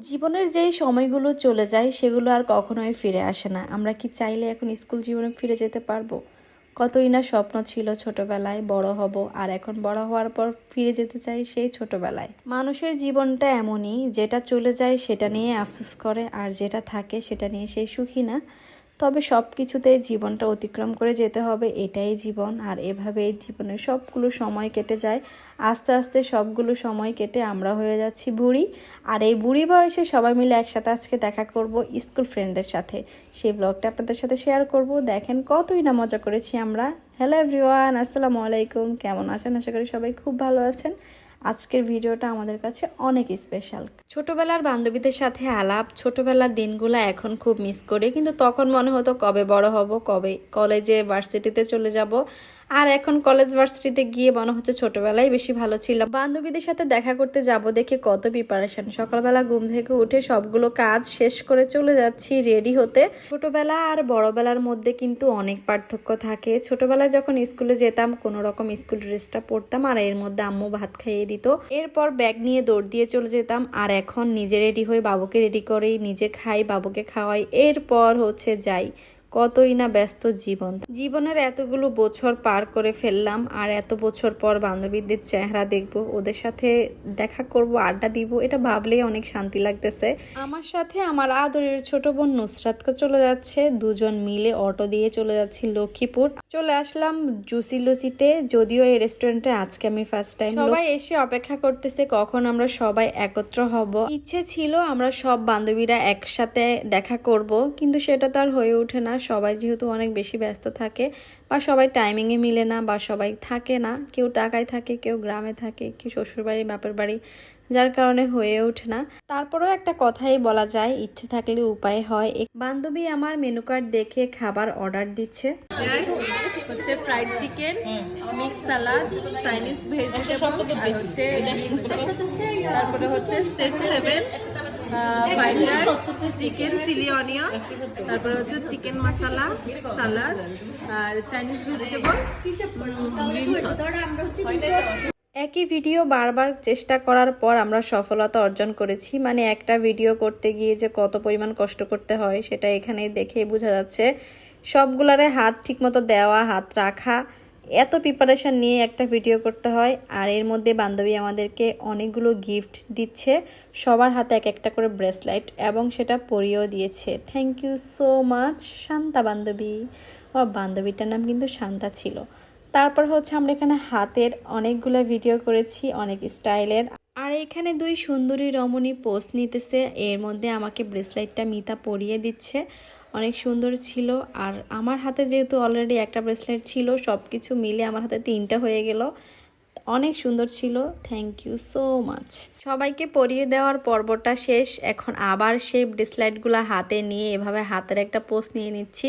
জীবনের যেই সময়গুলো চলে যায়, সেগুলো আর কখনোই ফিরে আসে না। আমরা কি চাইলে এখন স্কুল জীবনে ফিরে যেতে পারব? কতই না স্বপ্ন ছিল ছোটবেলায়, বড় হব, আর এখন বড় হওয়ার পর ফিরে যেতে চাই সেই ছোটবেলায়। মানুষের জীবনটা এমনই, যেটা চলে যায় সেটা নিয়ে আফসোস করে, আর যেটা থাকে সেটা নিয়ে সেই সুখী না। তবে সব কিছুতেই জীবনটা অতিক্রম করে যেতে হবে, এটাই জীবন। আর এভাবেই জীবনের সবগুলো সময় কেটে যায়, আস্তে আস্তে সবগুলো সময় কেটে আমরা হয়ে যাচ্ছি বুড়ি। আর এই বুড়ি বয়সে সবাই মিলে একসাথে আজকে দেখা করব স্কুল ফ্রেন্ডদের সাথে। সেই ব্লগটা আপনাদের সাথে শেয়ার করব। দেখেন কতই না মজা করেছি আমরা। হ্যালো এভরিওয়ান আসসালামু আলাইকুম। কেমন আছেন? আশা করি সবাই খুব ভালো আছেন। আজকের ভিডিওটা আমাদের কাছে অনেক স্পেশাল ছোটবেলার বান্ধবীদের সাথে আলাপ, ছোটবেলার দিনগুলো এখন খুব মিস করি, কিন্তু তখন মনে হতো কবে বড় হব, কবে কলেজে ভার্সিটিতে চলে যাব। আর এখন কলেজ ভার্সিটিতে গিয়ে মনে হচ্ছে ছোটবেলায় বেশি ভালো ছিলাম। বান্ধবীদের সাথে দেখা করতে যাব দেখে কত প্রিপারেশন সকালবেলা ঘুম থেকে উঠে সবগুলো কাজ শেষ করে চলে যাচ্ছি রেডি হতে। ছোটবেলা আর বড়বেলার মধ্যে কিন্তু অনেক পার্থক্য থাকে। ছোটবেলায় যখন স্কুলে যেতাম, কোনো রকম স্কুল ড্রেসটা পরতাম আর এর মধ্যে আম্মু ভাত খাইয়ে দিত। এরপর ব্যাগ নিয়ে দৌড় দিয়ে চলে যেতাম আর এখন নিজে রেডি হয়ে বাবুকে রেডি করেই নিজে খাই, বাবুকে খাওয়াই। এরপর হচ্ছে যাই। কতই না ব্যস্ত জীবন। জীবনের এতগুলো বছর পার করে ফেললাম আর এত বছর পর বান্ধবীদের চেহারা দেখব, ওদের সাথে দেখা করব, আড্ডা দিব, এটা ভাবলেই অনেক শান্তি লাগতেছে। আমার সাথে আমার আদরের ছোট বোন নুসরাতকে চলে যাচ্ছে, দুজন মিলে অটো দিয়ে চলে যাচ্ছি লক্ষ্মীপুর। চলে আসলাম জুসি লুসিতে, যদিও এই রেস্টুরেন্টে আজকে আমি ফার্স্ট টাইম সবাই এসে অপেক্ষা করতেছে কখন আমরা সবাই একত্র হব। ইচ্ছে ছিল আমরা সব বান্ধবীরা একসাথে দেখা করব, কিন্তু সেটা তো আর হয়ে ওঠে না। সবাই যেহেতু অনেক বেশি ব্যস্ত থাকে বা সবাই টাইমিংয়ে মিলে না বা সবাই থাকে না, কেউ টাকায় থাকে, কেউ গ্রামে থাকে, কেউ শ্বশুরবাড়ি, বাপের বাড়ি, যার কারণে হয়ে ওঠে না। তারপরেও একটা কথাই বলা যায়, ইচ্ছে থাকলে উপায় হয়। বান্ধবী আমার মেনু কার্ড দেখে খাবার অর্ডার দিচ্ছে। হচ্ছে fried chicken mix salad Chinese vegetable আর হচ্ছে তারপরে হচ্ছে set seven chicken chilli onion তারপরে হচ্ছে চিকেন মশলা সালাদ আর চাইনিজ ভেজিটেবল গ্রিন একই ভিডিও বারবার চেষ্টা করার পর আমরা সফলতা অর্জন করেছি। মানে একটা ভিডিও করতে গিয়ে যে কত পরিমাণ কষ্ট করতে হয়, সেটা এখানে দেখেই বোঝা যাচ্ছে। সবগুলারে হাত ঠিকমতো দেওয়া, হাত রাখা এত প্রিপারেশন নিয়ে একটা ভিডিও করতে হয়, আর এর মধ্যে বান্ধবী আমাদেরকে অনেকগুলো গিফট দিচ্ছে। সবার হাতে এক একটা করে ব্রেসলাইট এবং সেটা পরিয়েও দিয়েছে। Thank you so much Shanta বান্ধবী। ও, বান্ধবীটার নাম কিন্তু শান্তা ছিল। তারপর হচ্ছে আমরা এখানে হাতের অনেকগুলো ভিডিও করেছি, অনেক স্টাইলের। আর এখানে দুই সুন্দরী রমণী পোস্ট নিতেছে। এর মধ্যে আমাকে ব্রেসলাইটটা মিতা পরিয়ে দিচ্ছে। অনেক সুন্দর ছিল। আর আমার হাতে যেহেতু অলরেডি একটা ব্রেসলেট ছিল সব কিছু মিলে আমার হাতে তিনটা হয়ে গেল। অনেক সুন্দর ছিল। থ্যাংক ইউ সো মাচ সবাইকে পরিয়ে দেওয়ার পর্বটা শেষ। এখন আবার সেই ডিসলাইটগুলো হাতে নিয়ে এভাবে হাতের একটা পোস্ট নিয়ে নিচ্ছি।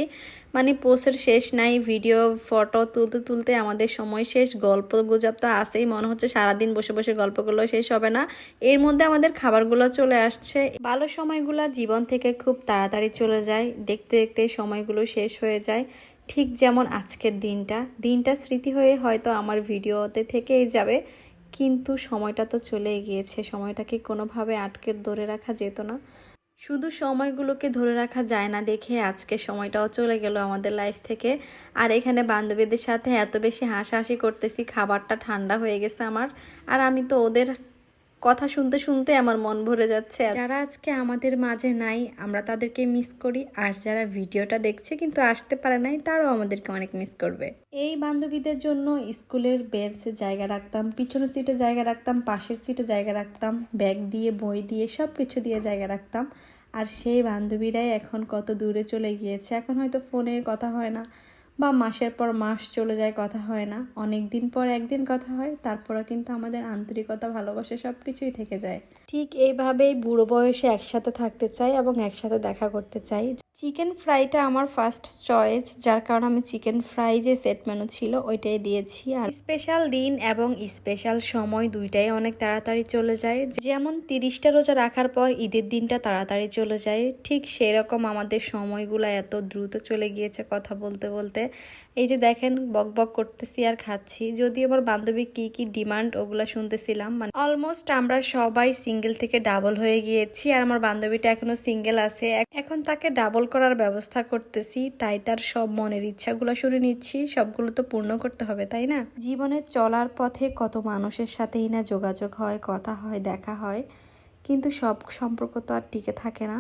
মানে পোস্টের শেষ নাই ভিডিও ফটো তুলতে তুলতে আমাদের সময় শেষ। গল্প গুজব তো আসেই মনে হচ্ছে সারাদিন বসে বসে গল্পগুলো শেষ হবে না। এর মধ্যে আমাদের খাবারগুলো চলে আসছে। ভালো সময়গুলো জীবন থেকে খুব তাড়াতাড়ি চলে যায়। দেখতে দেখতে সময়গুলো শেষ হয়ে যায়। ঠিক যেমন আজকের দিনটা। দিনটা স্মৃতি হয়ে হয়তো আমার ভিডিওতে থেকেই যাবে, কিন্তু সময়টা তো চলে গিয়েছে। সময়টাকে কোনোভাবে আটকে ধরে রাখা যেত না। শুধু সময়গুলোকে ধরে রাখা যায় না দেখে আজকে সময়টাও চলে গেল আমাদের লাইফ থেকে। আর এখানে বান্ধবীদের সাথে এত বেশি হাসাহাসি করতেছি, খাবারটা ঠান্ডা হয়ে গেছে আমার। আর আমি তো ওদের কথা শুনতে শুনতে আমার মন ভরে যাচ্ছে। যারা আজকে আমাদের মাঝে নাই, আমরা তাদেরকে মিস করি। আর যারা ভিডিওটা দেখছে কিন্তু আসতে পারে নাই, তারাও আমাদেরকে অনেক মিস করবে। এই বান্ধবীদের জন্য স্কুলের বেঞ্চে জায়গা রাখতাম, পিছনের সিটে জায়গা রাখতাম, পাশের সিটে জায়গা রাখতাম ব্যাগ দিয়ে, বই দিয়ে সব কিছু দিয়ে জায়গা রাখতাম। আর সেই বান্ধবীরাই এখন কত দূরে চলে গিয়েছে, এখন হয়তো ফোনে কথা হয় না। বা মাসের পর মাস চলে যায়, কথা হয় না। অনেক দিন পর একদিন কথা হয়, তারপরও কিন্তু আমাদের আন্তরিকতা, ভালোবাসা সব কিছুই থেকে যায়। ঠিক এইভাবেই বুড়ো বয়সে একসাথে থাকতে চাই এবং একসাথে দেখা করতে চাই। চিকেন ফ্রাইটা আমার ফার্স্ট চয়েস যার কারণে আমি চিকেন ফ্রাই যে সেট মেনু ছিল, ওইটাই দিয়েছি। আর স্পেশাল দিন এবং স্পেশাল সময় দুইটাই অনেক তাড়াতাড়ি চলে যায়। যেমন তিরিশটা রোজা রাখার পর ঈদের দিনটা তাড়াতাড়ি চলে যায়। ঠিক সেরকম আমাদের সময়গুলো এত দ্রুত চলে গিয়েছে কথা বলতে বলতে। এই যে দেখেন, বক বক করতেছি আর খাচ্ছি। যদি আমার বান্ধবী কি কি ডিমান্ড ওগুলো শুনতেছিলাম মানে অলমোস্ট আমরা সবাই সিঙ্গেল থেকে ডাবল হয়ে গিয়েছি। আর আমার বান্ধবীটা এখনও সিঙ্গেল আছে। এখন তাকে ডাবল করার ব্যবস্থা করতেছি, তাই তার সব মনের ইচ্ছাগুলো শুনে নিচ্ছি, সবগুলো তো পূর্ণ করতে হবে, তাই না? জীবনে চলার পথে কত মানুষের সাথেই না যোগাযোগ হয়, কথা হয়, দেখা হয়, কিন্তু সব সম্পর্ক তো আর টিকে থাকে না।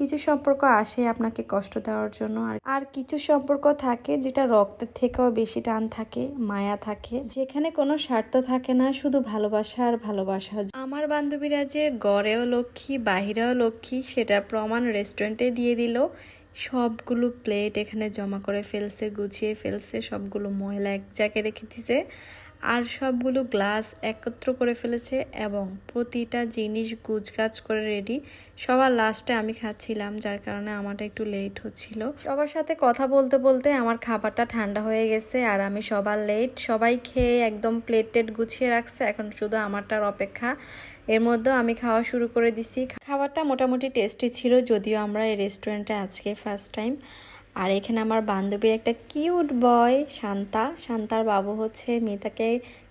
কিছু সম্পর্ক আসে আপনাকে কষ্ট দেওয়ার জন্য আর কিছু সম্পর্ক থাকে যেটা রক্তের থেকেও বেশি টান থাকে, মায়া থাকে, যেখানে কোনো স্বার্থ থাকে না, শুধু ভালোবাসা আর ভালোবাসা। আমার বান্ধবীরা যে গড়েও লক্ষ্মী, বাহিরেও লক্ষ্মী, সেটার প্রমাণ রেস্টুরেন্টে দিয়ে দিল। সবগুলো প্লেট এখানে জমা করে ফেলছে, গুছিয়ে ফেলছে, সবগুলো ময়লা এক জায়গায় রেখে দিছে। আর সবগুলো গ্লাস একত্র করে ফেলেছে এবং প্রতিটা জিনিস গুছগাছ করে রেডি সবার লাস্টে আমি খাচ্ছিলাম, যার কারণে আমারটা একটু লেট হচ্ছিল। সবার সাথে কথা বলতে বলতে আমার খাবারটা ঠান্ডা হয়ে গেছে আর আমি সবার লেট সবাই খেয়ে একদম প্লেট টেট গুছিয়ে রাখছে, এখন শুধু আমারটার অপেক্ষা। এর মধ্যেও আমি খাওয়া শুরু করে দিছি। খাবারটা মোটামুটি টেস্টি ছিল, যদিও আমরা এই রেস্টুরেন্টে আজকে ফার্স্ট টাইম আর এখানে আমার বান্ধবীর একটা কিউট বয়, শান্তা। শান্তার বাবু হচ্ছে মিতাকে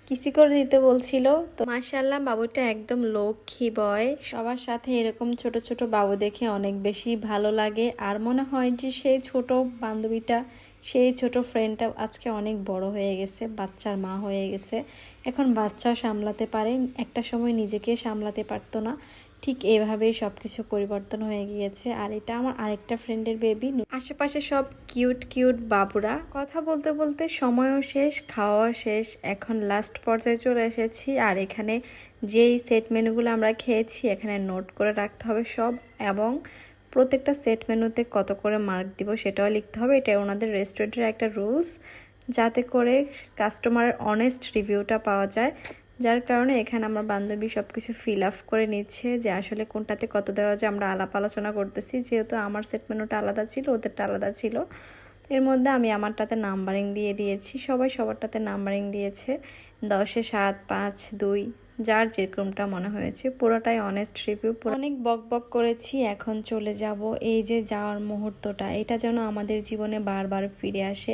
কিসি করে দিতে বলছিল। তো মাশাল্লাহ বাবুটা একদম লক্ষ্মী বয়। সবার সাথে এরকম ছোট ছোট বাবু দেখে অনেক বেশি ভালো লাগে। আর মনে হয় যে সেই ছোট বান্ধবীটা, সেই ছোট ফ্রেন্ডটা আজকে অনেক বড় হয়ে গেছে, বাচ্চার মা হয়ে গেছে। এখন বাচ্চা সামলাতে পারে, একটা সময় নিজেকে সামলাতে পারতো না। ঠিক এভাবেই সব কিছু পরিবর্তন হয়ে গিয়েছে। আর এটা আমার আরেকটা ফ্রেন্ডের বেবি আশেপাশে সব কিউট কিউট বাবুরা। কথা বলতে বলতে সময়ও শেষ, খাওয়াও শেষ। এখন লাস্ট পর্যায়ে চলে এসেছি। আর এখানে যেই সেট মেনুগুলো আমরা খেয়েছি, এখানে নোট করে রাখতে হবে সব। এবং প্রত্যেকটা সেট মেনুতে কত করে মার্ক দিব সেটাও লিখতে হবে। এটা ওনাদের রেস্টুরেন্টের একটা রুলস যাতে করে কাস্টমারের অনেস্ট রিভিউটা পাওয়া যায়। যার কারণে এখানে আমার বান্ধবী সব কিছু ফিল আপ করে নিচ্ছে যে আসলে কোনটাতে কত দেওয়া যায়, আমরা আলাপ আলোচনা করতেছি। যেহেতু আমার সেট মেনুটা আলাদা ছিল, ওদেরটা আলাদা ছিল। এর মধ্যে আমি আমারটাতে নাম্বারিং দিয়ে দিয়েছি। সবাই সবারটাতে নাম্বারিং দিয়েছে। দশে সাত, পাঁচ, দুই, যার যেরকমটা মনে হয়েছে। পুরোটাই অনেস্ট রিভিউ অনেক বক বক করেছি, এখন চলে যাব। এই যে যাওয়ার মুহূর্তটা, এটা যেন আমাদের জীবনে বারবার ফিরে আসে।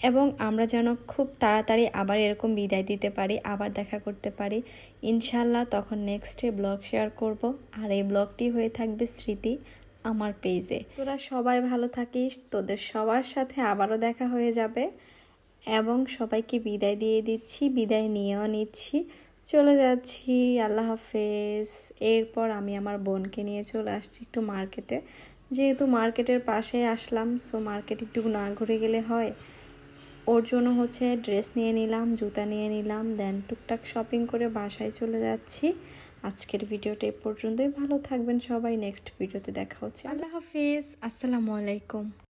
এবং আমরা যেন খুব তাড়াতাড়ি আবার এরকম বিদায় দিতে পারি, আবার দেখা করতে পারি। ইনশাল্লাহ তখন নেক্সটে ব্লগ শেয়ার করব। আর এই ব্লগটি হয়ে থাকবে স্মৃতি আমার পেজে তোরা সবাই ভালো থাকিস, তোদের সবার সাথে আবারও দেখা হয়ে যাবে। এবং সবাইকে বিদায় দিয়ে দিচ্ছি, বিদায় নিয়েও নিচ্ছি। চলে যাচ্ছি, আল্লাহ হাফেজ। এরপর আমি আমার বোনকে নিয়ে চলে আসছি একটু মার্কেটে যেহেতু মার্কেটের পাশে আসলাম সো মার্কেট একটু না ঘুরে গেলে হয়। ওর জন্য হচ্ছে ড্রেস নিয়ে নিলাম, জুতা নিয়ে নিলাম দেন টুকটাক শপিং করে বাসায় চলে যাচ্ছি। আজকের ভিডিওটা এ পর্যন্তই। ভালো থাকবেন সবাই। নেক্সট ভিডিওতে দেখা হচ্ছে। আল্লাহ হাফিজ। আসসালামু আলাইকুম।